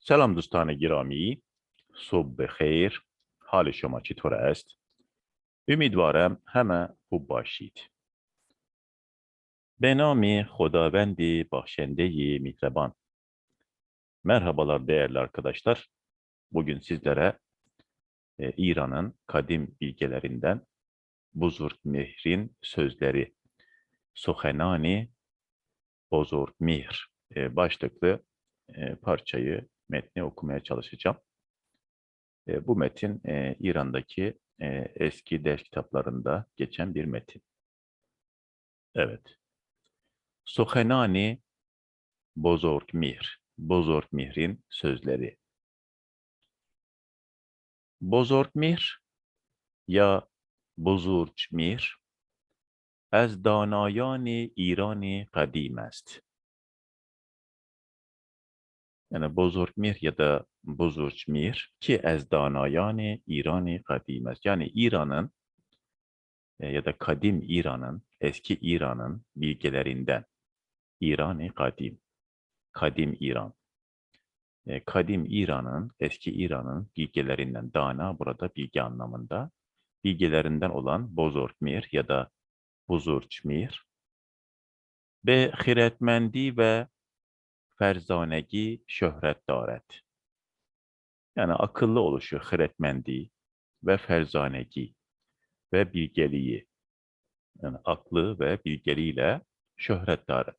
سلام دوستان گرامی صبح بخیر حال شما چطور است؟ امیدوارم همه خوب باشید به نام خداوند بخشنده میهربان Merhabalar değerli arkadaşlar. Bugün sizlere e, İran'ın kadim bilgelerinden Buzurg Mihr'in sözleri Suhenani Bozurg Mihr e, başlıklı e, parçayı, metni okumaya çalışacağım. E, bu metin e, İran'daki e, eski ders kitaplarında geçen bir metin. Evet. Sohenani Bozorg Mir, Bozorg Mir'in sözleri. Bozorg Mir ya Bozurg Mir, ez danayani İrani kadim. Yani Bozorg Mihr ya da Bozurg Mihr ki ez danayani İrani kadim است. Yani İran'ın e, ya da kadim İran'ın, eski İran'ın bilgelerinden. İrani kadim. Kadim İran. E, Kadim İran'ın, eski İran'ın bilgelerinden, dana burada bilgi anlamında, bilgelerinden olan Bozorg Mihr ya da Buzurg Mihr به خیرتمندی و فرزانگی şöhret daret. Yani akıllı oluşu, hiretmendi ve ferzanegi ve bilgeliği. Yani aklı ve bilgeliğiyle şöhret daret.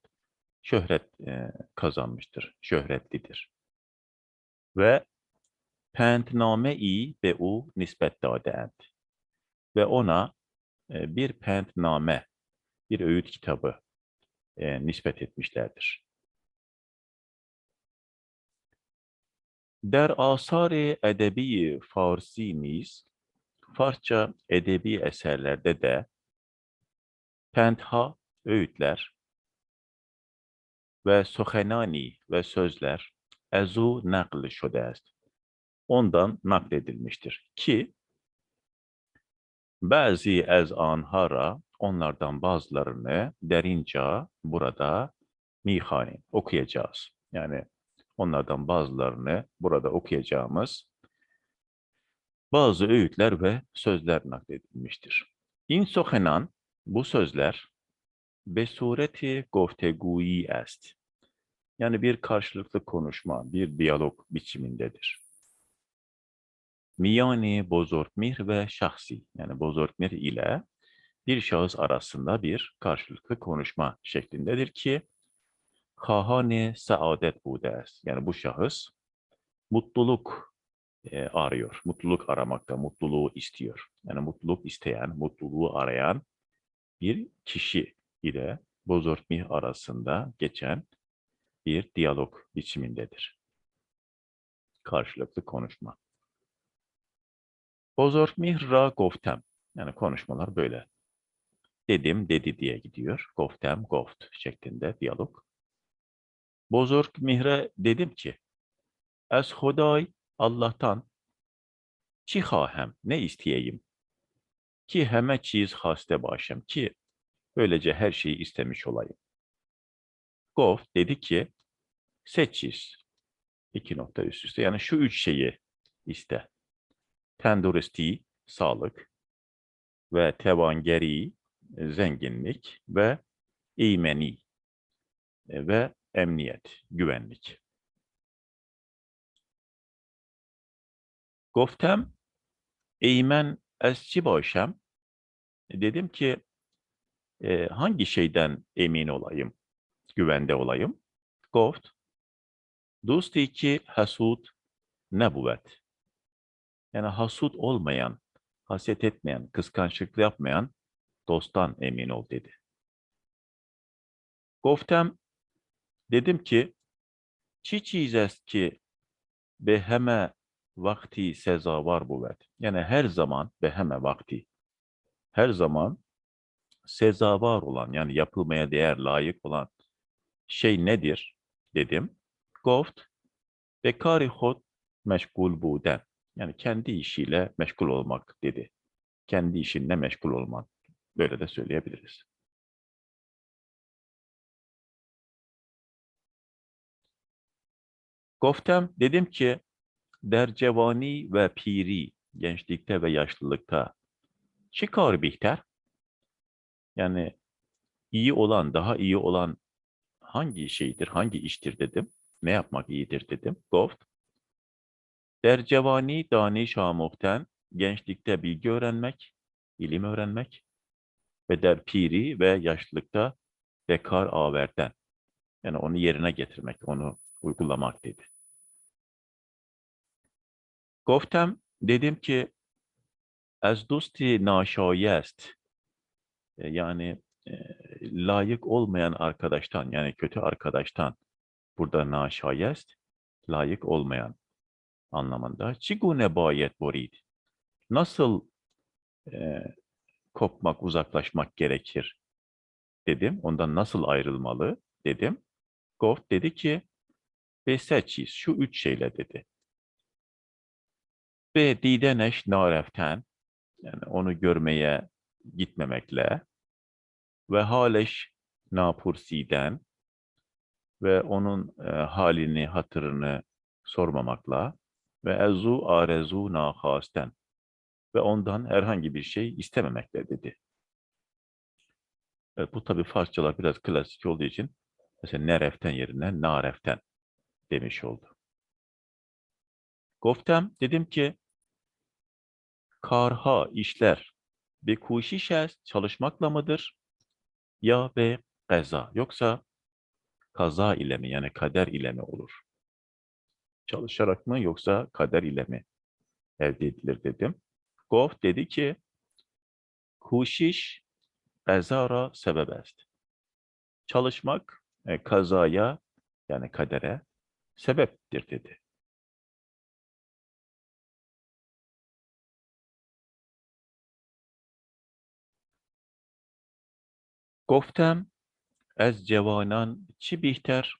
Şöhret e, kazanmıştır, şöhretlidir. Ve pentname-i be u nispet dadeend. Ve ona e, bir pentname, bir öğüt kitabı e, nispet etmişlerdir. در asar edebi Farsi miz, Farsça edebi eserlerde de pentha öğütler ve sohenani ve sözler ezu nakl şudest. Ondan nakledilmiştir ki bazı ez anhara onlardan bazılarını derince burada mihanin okuyacağız. Yani onlardan bazılarını burada okuyacağımız bazı öğütler ve sözler nakledilmiştir. İn sohenan bu sözler be sureti gofteguyi est. Yani bir karşılıklı konuşma, bir diyalog biçimindedir. Miyani bozortmir ve şahsi yani bozortmir ile bir şahıs arasında bir karşılıklı konuşma şeklindedir ki kahane saadet bude est. Yani bu şahıs mutluluk e, arıyor. Mutluluk aramakta, mutluluğu istiyor. Yani mutluluk isteyen, mutluluğu arayan bir kişi ile Bozortmih arasında geçen bir diyalog biçimindedir. Karşılıklı konuşma. Bozortmih ra goftem. Yani konuşmalar böyle. Dedim, dedi diye gidiyor. Goftem, goft şeklinde diyalog. Bozorg Mihre dedim ki, Ez Huday Allah'tan çi hahem, ne isteyeyim? Ki heme çiz haste başım ki böylece her şeyi istemiş olayım. Gof dedi ki, seçiz. İki nokta üst üste. Yani şu üç şeyi iste. Tenduristi, sağlık ve tevangeri, zenginlik ve eğmeni ve emniyet, güvenlik. Goftem eğmen esçi başım. Dedim ki e, hangi şeyden emin olayım, güvende olayım? Goft, dosti ki hasut nebuvet. Yani hasut olmayan, haset etmeyen, kıskançlık yapmayan dosttan emin ol dedi. Goftem dedim ki çi çiz est ki be heme vakti sezavar buvet. Yani her zaman be heme vakti. Her zaman sezavar olan yani yapılmaya değer layık olan şey nedir dedim. Goft bekari hot meşgul buden. Yani kendi işiyle meşgul olmak dedi. Kendi işinle meşgul olmak. Böyle de söyleyebiliriz. Goftem dedim ki der cevani ve piri gençlikte ve yaşlılıkta çıkar bihter. Yani iyi olan, daha iyi olan hangi şeydir, hangi iştir dedim. Ne yapmak iyidir dedim. Goft. Der cevani daniş amuhten gençlikte bilgi öğrenmek, ilim öğrenmek ve der piri ve yaşlılıkta bekar averden. Yani onu yerine getirmek, onu uygulamak dedi. Goftem dedim ki dosti naşayest e, yani e, layık olmayan arkadaştan yani kötü arkadaştan burada naşayest layık olmayan anlamında. Çigune bayet borid. Nasıl e, kopmak, uzaklaşmak gerekir dedim. Ondan nasıl ayrılmalı dedim. Goff dedi ki ve seçiz şu üç şeyle dedi. Ve dideneş nareften yani onu görmeye gitmemekle ve haleş napursiden ve onun e, halini, hatırını sormamakla ve ezu arezu nahasten ve ondan herhangi bir şey istememekle dedi. Evet, bu tabii Farsçalar biraz klasik olduğu için mesela nereften yerine nareften demiş oldu. Goftem dedim ki karha işler bir kuşişes çalışmakla mıdır? Ya ve kaza yoksa kaza ile mi yani kader ile mi olur? Çalışarak mı yoksa kader ile mi elde edilir dedim. Gof dedi ki kuşiş kazara sebep est. Çalışmak e, kazaya yani kadere sebeptir dedi. Goftem ez cevanan çi bihter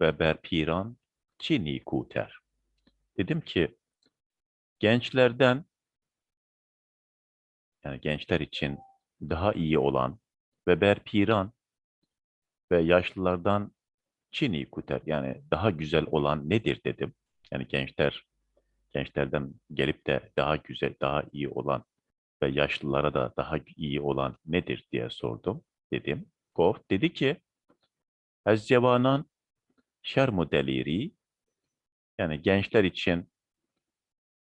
ve ber piran çi nikuter. Dedim ki gençlerden yani gençler için daha iyi olan ve ber piran ve yaşlılardan çi nikuter yani daha güzel olan nedir dedim. Yani gençler gençlerden gelip de daha güzel, daha iyi olan ve yaşlılara da daha iyi olan nedir diye sordum dedim. Gof dedi ki Ez cevanan şermu yani gençler için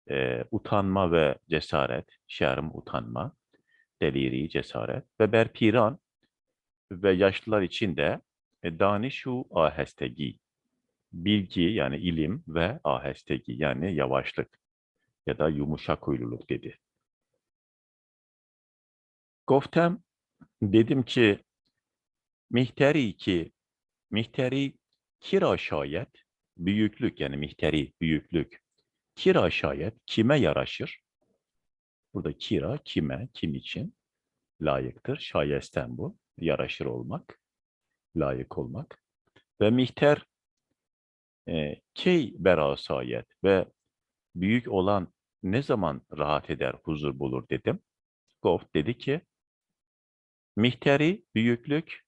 e, utanma ve cesaret, şerm utanma, deliri cesaret ve berpiran ve yaşlılar için de e, danişu ahestegi bilgi yani ilim ve ahestegi yani yavaşlık ya da yumuşak huyluluk dedi. Goftem dedim ki mihteri ki mihteri kira şayet büyüklük yani mihteri büyüklük kira şayet kime yaraşır? Burada kira kime, kim için layıktır? Şayesten bu. Yaraşır olmak, layık olmak. Ve mihter e, key berasayet ve büyük olan ne zaman rahat eder, huzur bulur dedim. Goff dedi ki mihteri, büyüklük,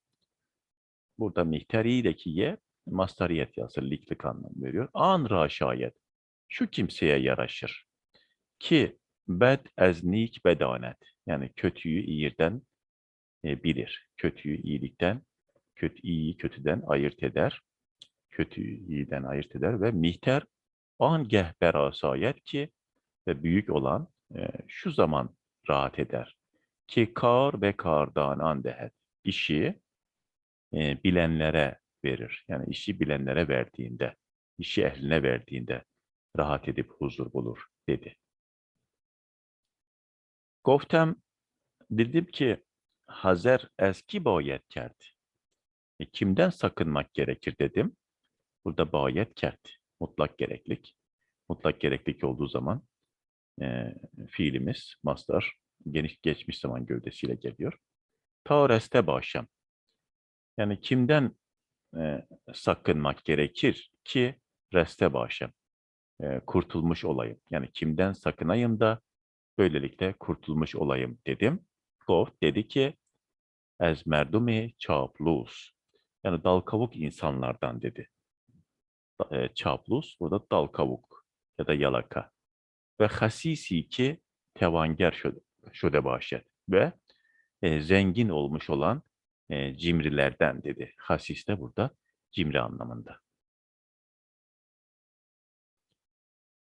burada mihteri'deki ye mastariyet yazı, liklik anlamı veriyor. An raşayet, şu kimseye yaraşır. Ki bed eznik bedanet, yani kötüyü iyiden e, bilir. Kötüyü iyilikten, kötü iyiyi kötüden ayırt eder. Kötüyü iyiden ayırt eder ve mihter an gehber asayet ki ve büyük olan e, şu zaman rahat eder. Ki kar ve kardan andehet. işi e, bilenlere verir. Yani işi bilenlere verdiğinde, işi ehline verdiğinde rahat edip huzur bulur dedi. Goftem dedim ki Hazer eski bayet kert. E, kimden sakınmak gerekir dedim. Burada bayet kert. Mutlak gereklik. Mutlak gereklik olduğu zaman e, fiilimiz, mastar, geniş geçmiş zaman gövdesiyle geliyor. Ta reste başam. Yani kimden e, sakınmak gerekir ki reste başam. E, kurtulmuş olayım. Yani kimden sakınayım da böylelikle kurtulmuş olayım dedim. Goff dedi ki ez merdumi çaplus. Yani dal kavuk insanlardan dedi. e, çaplus, burada dal kavuk ya da yalaka. Ve hasisi ki tevanger şöyle, şöyle başet. Ve e, zengin olmuş olan e, cimrilerden dedi. Hasis de burada cimri anlamında.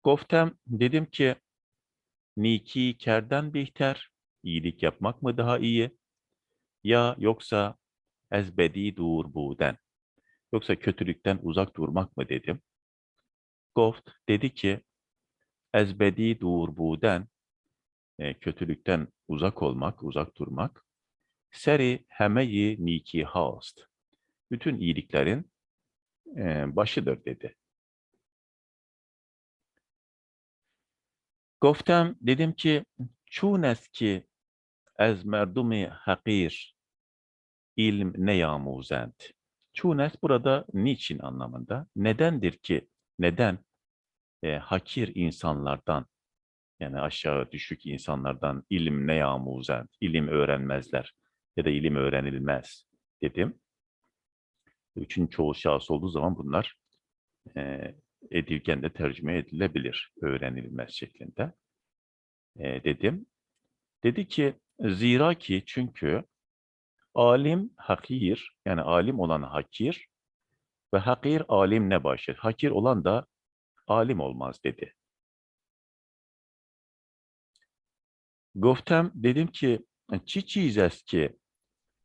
Goftem dedim ki niki kerden bihter, iyilik yapmak mı daha iyi? Ya yoksa Ez bedi dur buden. Yoksa kötülükten uzak durmak mı dedim? Goft dedi ki ez bedi dur buden. E, kötülükten uzak olmak, uzak durmak. Seri hemeyi niki haost. Bütün iyiliklerin e, başıdır dedi. Goftem dedim ki çuneski ez merdumi hakir ilm ne yamuzend. Çunes burada niçin anlamında. Nedendir ki, neden e, hakir insanlardan, yani aşağı düşük insanlardan ilim ne yamuzend, ilim öğrenmezler ya da ilim öğrenilmez dedim. Üçün çoğu şahıs olduğu zaman bunlar e, edilgen de tercüme edilebilir öğrenilmez şeklinde e, dedim. Dedi ki zira ki çünkü alim hakir yani alim olan hakir ve hakir alim ne başır? Hakir olan da alim olmaz dedi. Goftem dedim ki çi çiz est ki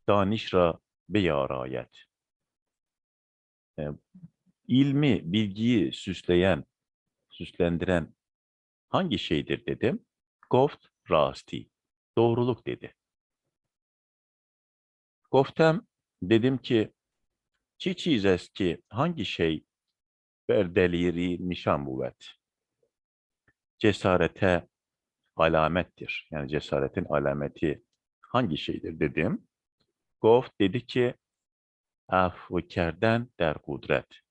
daniş ra beyarayet. E, ilmi, bilgiyi süsleyen, süslendiren hangi şeydir dedim. Goft rasti. Doğruluk dedi. Goftem dedim ki çi çiz est ki hangi şey berdeliri nişan buvet. Cesarete alamettir. Yani cesaretin alameti hangi şeydir dedim. Goft dedi ki af kerden der kudret.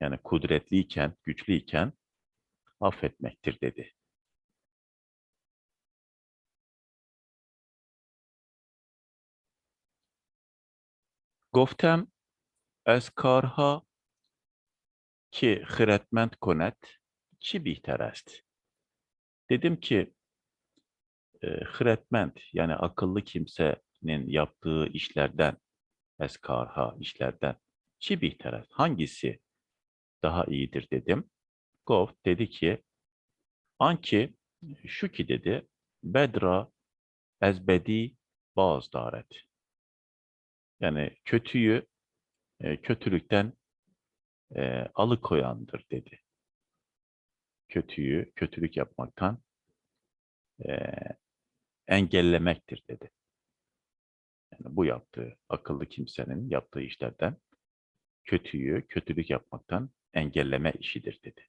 Yani kudretliyken, güçlüyken affetmektir dedi. گفتم از کارها ki خردمند کند چی بهتر است؟ Dedim ki e, hretment yani akıllı kimsenin yaptığı işlerden eskarha işlerden çi bihter est? Hangisi daha iyidir dedim. Gov dedi ki anki şu ki dedi bedra ezbedi baz daret. yani kötüyü e, kötülükten e, alıkoyandır dedi. Kötüyü, kötülük yapmaktan e, engellemektir dedi. Yani bu yaptığı, akıllı kimsenin yaptığı işlerden kötüyü, kötülük yapmaktan engelleme işidir dedi.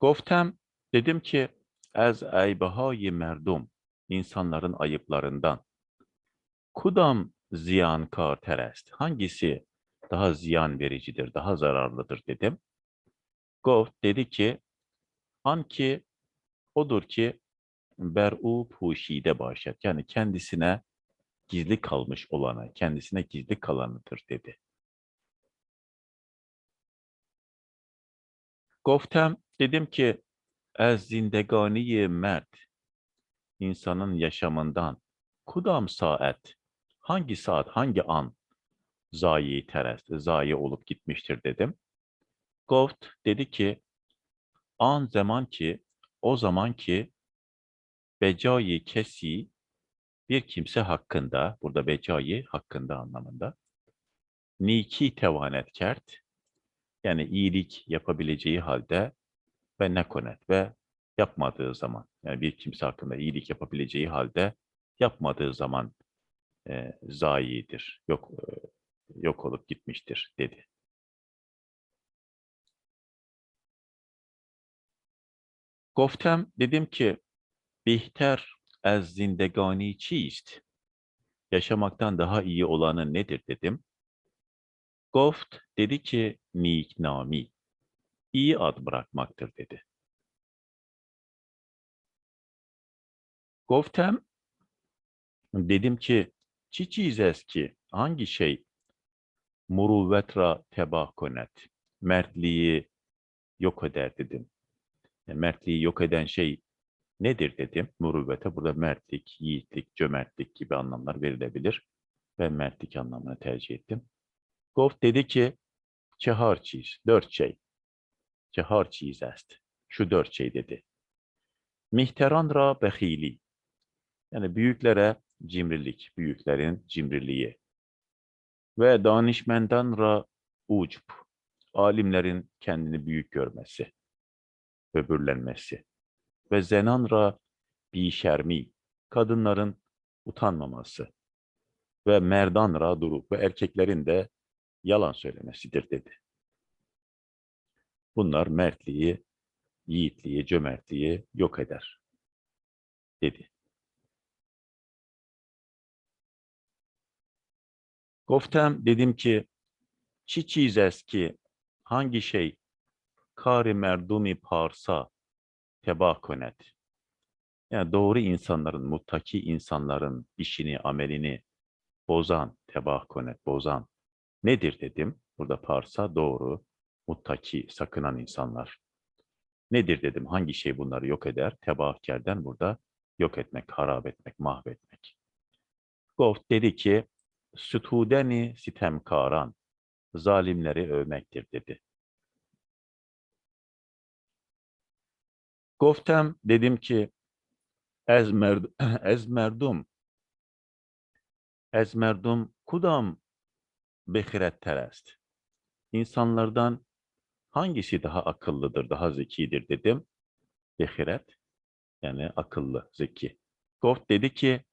Goftem, dedim ki, ez eybahayi merdum, insanların ayıplarından, kudam ziyankar terest, hangisi daha ziyan vericidir, daha zararlıdır dedim. Gof dedi ki, anki odur ki ber'u puşide başlat. Yani kendisine gizli kalmış olana, kendisine gizli kalanıdır dedi. Goftem dedim ki ez zindegani mert insanın yaşamından kudam saat hangi saat hangi an zayi terest zayi olup gitmiştir dedim. Goft dedi ki an zaman ki o zaman ki becai kesi bir kimse hakkında, burada becai hakkında anlamında, niki tevanet kert, yani iyilik yapabileceği halde ve ne konet ve yapmadığı zaman, yani bir kimse hakkında iyilik yapabileceği halde yapmadığı zaman e, zayidir, yok e, yok olup gitmiştir dedi. Goftem dedim ki bihter ez zindegani çiist? Yaşamaktan daha iyi olanı nedir dedim. Goft dedi ki niknami. iyi ad bırakmaktır dedi. Goftem dedim ki çi çizez ki hangi şey muruvvet ra tebah konet. Mertliği yok eder dedim. E, mertliği yok eden şey nedir dedim. Muruvvete burada mertlik, yiğitlik, cömertlik gibi anlamlar verilebilir. Ben mertlik anlamını tercih ettim. Gof dedi ki çehar çiz, dört şey. Çehar çiz est. Şu dört şey dedi. Mihteran ra behili. Yani büyüklere cimrilik, büyüklerin cimriliği. Ve danişmendan ra ucb. Alimlerin kendini büyük görmesi, böbürlenmesi. Ve zenan ra bişermi. Kadınların utanmaması. Ve merdan ra durup ve erkeklerin de yalan söylemesidir dedi. Bunlar mertliği, yiğitliği, cömertliği yok eder dedi. Goftem dedim ki çi çiz est ki hangi şey kari merdumi parsa tebah konet. Yani doğru insanların, muttaki insanların işini, amelini bozan, tebah konet, bozan nedir dedim. Burada parsa doğru, muttaki, sakınan insanlar. Nedir dedim, hangi şey bunları yok eder? Tebahkerden burada yok etmek, harap etmek, mahvetmek. Goft dedi ki, sütudeni sitemkaran, zalimleri övmektir dedi. Goftem dedim ki, ez, merd ez merdum, ez merdum kudam behiretter est. İnsanlardan hangisi daha akıllıdır, daha zekidir dedim. Behiret, yani akıllı, zeki. Goft dedi ki,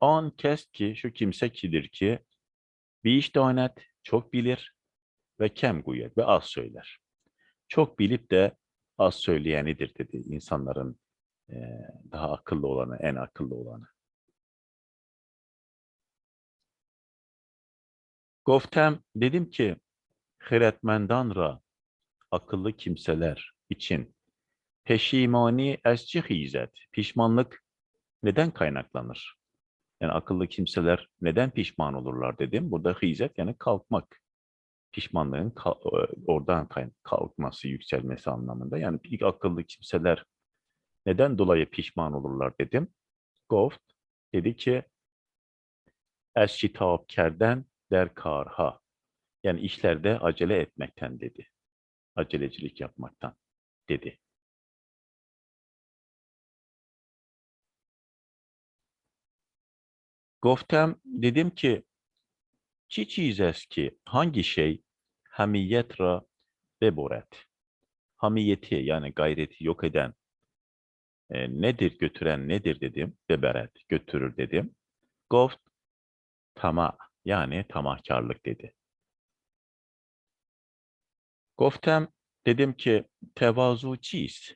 an kes ki, şu kimse kidir ki, bir iş donet, çok bilir ve kem guyet ve az söyler. Çok bilip de az söyleyenidir dedi insanların e, daha akıllı olanı, en akıllı olanı. Goftem dedim ki hiretmendan ra akıllı kimseler için peşimani esci hizet pişmanlık neden kaynaklanır? Yani akıllı kimseler neden pişman olurlar dedim. Burada hizet yani kalkmak. Pişmanlığın oradan kalkması, yükselmesi anlamında. Yani ilk akıllı kimseler neden dolayı pişman olurlar dedim. Goft dedi ki Eşşitapkerden der karha. Yani işlerde acele etmekten dedi. Acelecilik yapmaktan dedi. Goftem dedim ki çi çizes ki hangi şey hamiyet ra beboret. Hamiyeti yani gayreti yok eden e, nedir götüren nedir dedim. Beberet götürür dedim. Goft tama yani tamahkarlık dedi. Goftem dedim ki tevazu çiz.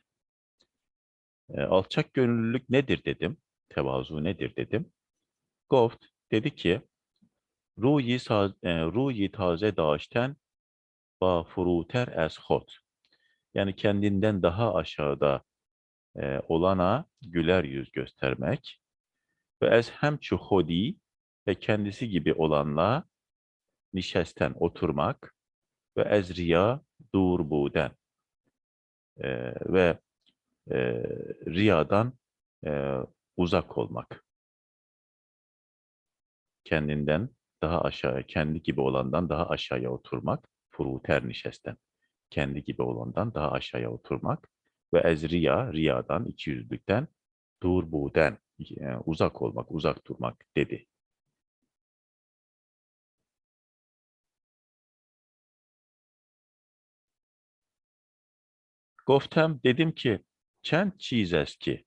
E, alçak gönüllülük nedir dedim. Tevazu nedir dedim. Goft dedi ki ruyi, e, ruyi taze daşten ba furuter es hot. Yani kendinden daha aşağıda e, olana güler yüz göstermek ve ez hem hodi ve kendisi gibi olanla nişesten oturmak ve ezriya dur buden e, ve e, riyadan e, uzak olmak. Kendinden daha aşağıya, kendi gibi olandan daha aşağıya oturmak, furuter nişesten. Kendi gibi olandan daha aşağıya oturmak ve ezriya, riyadan, ikiyüzlükten, dur buden, yani uzak olmak, uzak durmak dedi. Goftem dedim ki, çent çiz eski.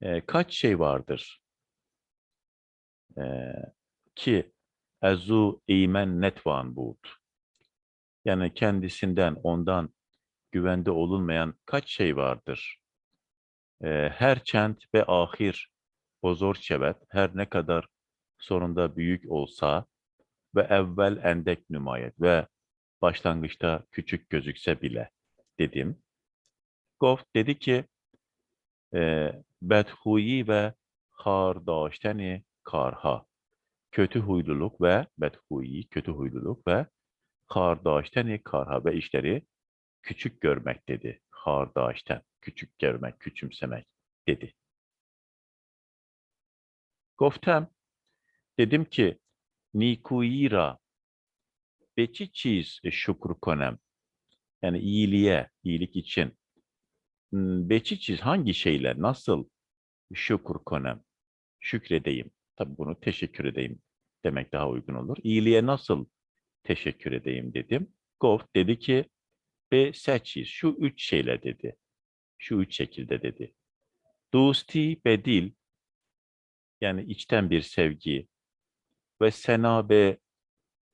E, kaç şey vardır? Ki ezu imen netvan bud. Yani kendisinden, ondan güvende olunmayan kaç şey vardır? E, her çent ve ahir bozor çevet, her ne kadar sonunda büyük olsa ve evvel endek nümayet ve başlangıçta küçük gözükse bile dedim. Goft dedi ki e, bedhuyi ve kar daşteni karha kötü huyluluk ve bedhuyi, kötü huyluluk ve kardaşteni karha ve işleri küçük görmek dedi. Kardaşten, küçük görmek, küçümsemek dedi. Goftem, dedim ki, nikuyira, beçi çiz şükür konem. Yani iyiliğe, iyilik için. Beçi çiz hangi şeyler, nasıl şükür konem, şükredeyim. Tabii bunu teşekkür edeyim demek daha uygun olur. İyiliğe nasıl teşekkür edeyim dedim. Goff dedi ki, be seçiz, şu üç şeyle dedi. Şu üç şekilde dedi. Dosti bedil, yani içten bir sevgi ve senabe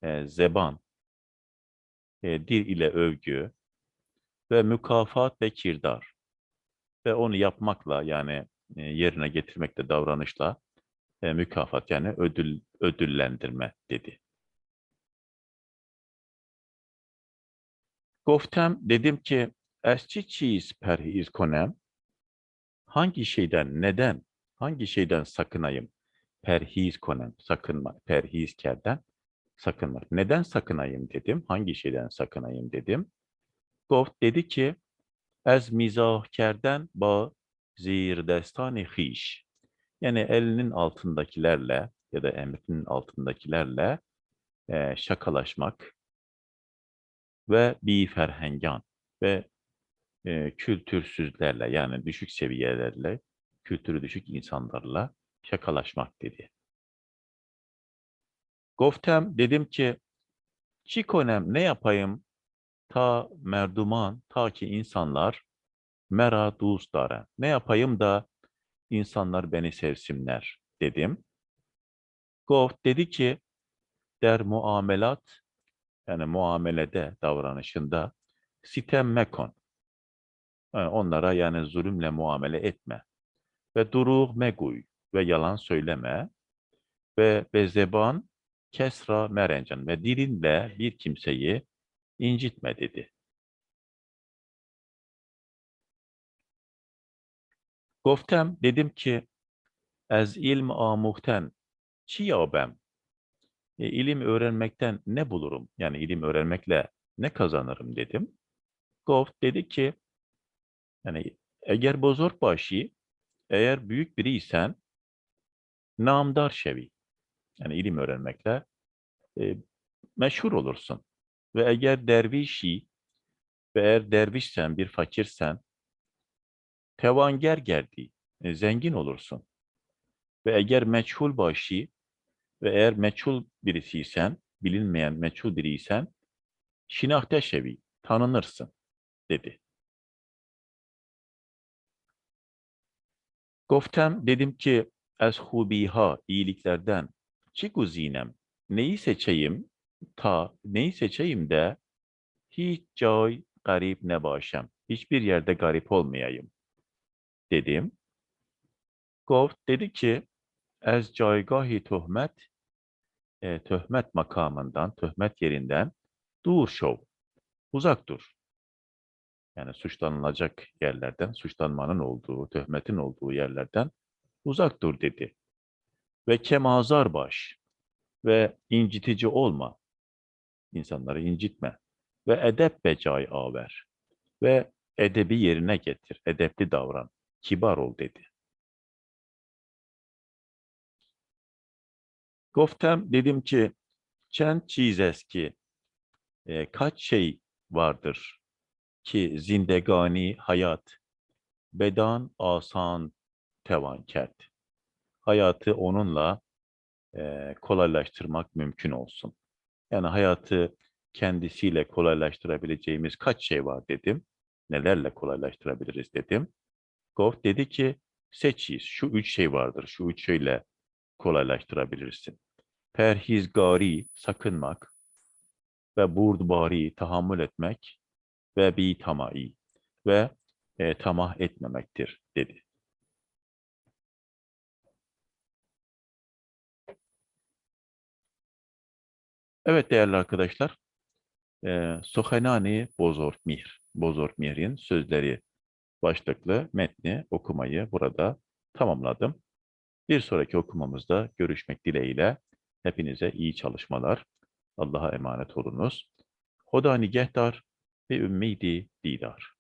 e, zeban, e, dil ile övgü ve mükafat ve kirdar ve onu yapmakla yani e, yerine getirmekle davranışla e, mükafat yani ödül ödüllendirme dedi. Goftem dedim ki eski çiz perhiz konem hangi şeyden neden hangi şeyden sakınayım perhiz konem sakınma perhizkerden sakınmak. Neden sakınayım dedim. Hangi şeyden sakınayım dedim. Goft dedi ki ez mizahkerden ba zirdestani hiş. Yani elinin altındakilerle ya da emrinin altındakilerle e, şakalaşmak ve bir ferhengan ve e, kültürsüzlerle yani düşük seviyelerle, kültürü düşük insanlarla şakalaşmak dedi. Goftem dedim ki Çikonem ne yapayım ta merduman ta ki insanlar mera dara. Ne yapayım da insanlar beni sevsinler dedim. Goft dedi ki der muamelat yani muamelede davranışında sitem mekon. Yani onlara yani zulümle muamele etme. Ve duruh meguy ve yalan söyleme. Ve bezeban kesra merencen ve dilinle bir kimseyi incitme dedi. Goftem dedim ki ez ilm amuhten çi yabem e, ilim öğrenmekten ne bulurum? Yani ilim öğrenmekle ne kazanırım dedim. Goft dedi ki yani eğer bozor başı eğer büyük biriysen namdar şevi yani ilim öğrenmekle e, meşhur olursun. Ve eğer dervişi ve eğer dervişsen, bir fakirsen, tevanger geldi, e, zengin olursun. Ve eğer meçhul başı ve eğer meçhul birisiysen, bilinmeyen meçhul biriysen, şinahte şevi, tanınırsın, dedi. Goftem dedim ki, ez hubiha, iyiliklerden, çiku zinem, neyi seçeyim, ta neyi seçeyim de hiç cay garip ne başım. Hiçbir yerde garip olmayayım dedim. Gov dedi ki ez caygahi töhmet e, töhmet makamından, töhmet yerinden dur şov. Uzak dur. Yani suçlanılacak yerlerden, suçlanmanın olduğu, töhmetin olduğu yerlerden uzak dur dedi. Ve kemazar baş ve incitici olma. İnsanları incitme. Ve edep becai aver. Ve edebi yerine getir. Edepli davran. Kibar ol dedi. Goftem dedim ki çend çiz eski e, kaç şey vardır ki zindegani hayat bedan asan tevan kert. Hayatı onunla e, kolaylaştırmak mümkün olsun. Yani hayatı kendisiyle kolaylaştırabileceğimiz kaç şey var dedim. Nelerle kolaylaştırabiliriz dedim. Goff dedi ki seçiz. Şu üç şey vardır. Şu üç şeyle kolaylaştırabilirsin. Perhizgari, sakınmak ve burdbari, tahammül etmek ve bi tamai ve e, tamah etmemektir dedi. Evet değerli arkadaşlar, e, Sohenani Bozortmir, Bozortmir'in sözleri başlıklı metni okumayı burada tamamladım. Bir sonraki okumamızda görüşmek dileğiyle Hepinize iyi çalışmalar. Allah'a emanet olunuz. Hoda nigehdar ve ümmidi didar.